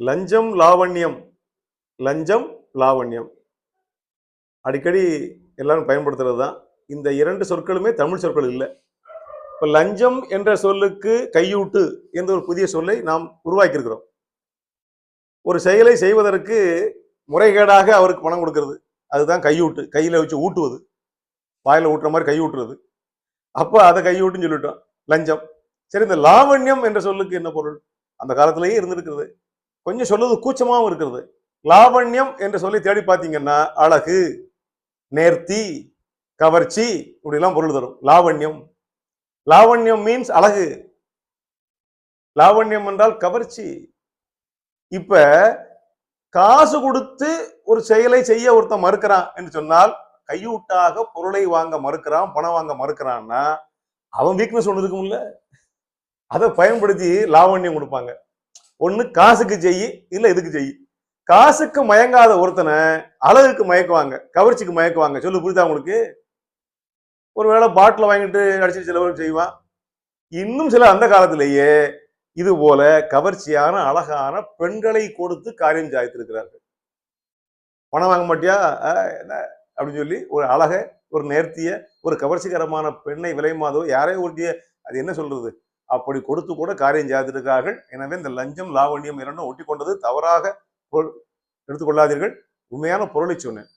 லஞ்சம் லாவண்யம். லஞ்சம் லாவண்யம். அடிக்கடி எல்லாரும் பயன்படுத்துறது தான் இந்த இரண்டு சொற்களுமே தமிழ் சொற்கள் இல்லை. இப்போ லஞ்சம் என்ற சொல்லுக்கு கையூட்டு என்ற ஒரு புதிய சொல்லை நாம் உருவாக்கியிருக்கிறோம். ஒரு செயலை செய்வதற்கு முறைகேடாக அவருக்கு பணம் கொடுக்கறது. அதுதான் கையூட்டு. கையில் வச்சு ஊட்டுவது. வாயில் ஊட்டுற மாதிரி கையூட்டுறது. அப்போ அதை கையூட்டுன்னு சொல்லிட்டோம். லஞ்சம். சரி இந்த லாவண்யம் என்ற சொல்லுக்கு என்ன பொருள்? அந்த காலத்திலேயே இருந்திருக்கிறது. கொஞ்சம் சொல்லுவது கூச்சமாகவும் இருக்கிறது லாவண்யம் என்று சொல்லி தேடி பார்த்தீங்கன்னா அழகு நேர்த்தி கவர்ச்சி இப்படிலாம் பொருள் தரும். லாவண்யம். லாவண்யம் மீன்ஸ் அழகு. லாவண்யம் என்றால் கவர்ச்சி. இப்ப காசு கொடுத்து ஒரு செயலை செய்ய ஒருத்தன் மறுக்கிறான் என்று சொன்னால் கையூட்டாக பொருளை வாங்க மறுக்கிறான் பணம் வாங்க மறுக்கிறான்னா அவன் வீக்னஸ் ஒன்று இருக்கும்ல அதை பயன்படுத்தி லாவண்யம் கொடுப்பாங்க. ஒண்ணு காசுக்கு செய் இல்ல இதுக்கு செய் காசுக்கு மயங்காத ஒருத்தனை அழகுக்கு மயக்குவாங்க கவர்ச்சிக்கு மயக்குவாங்க. சொல்லு புரியுதா உங்களுக்கு? ஒருவேளை பாட்டில் வாங்கிட்டு அடிச்சு சிலவரும் செய்வான் இன்னும் சில அந்த காலத்திலேயே இது போல கவர்ச்சியான அழகான பெண்களை கொடுத்து காரியம் சாய்த்திருக்கிறார்கள் பணம் வாங்க மாட்டியா? என்ன? அப்படின்னு சொல்லி ஒரு அழக ஒரு நேர்த்திய ஒரு கவர்ச்சிகரமான பெண்ணை விலை மாதோ யாரையும் ஒட்டிய அது என்ன சொல்றது? அப்படி கொடுத்து கூட காரியம் செய்திருக்கார்கள் எனவே இந்த லஞ்சம் லாவண்யம் இரண்டும் ஒட்டி கொண்டது தவறாக எடுத்துக்கொள்ளாதீர்கள் உண்மையான பொருளை சொன்னேன்.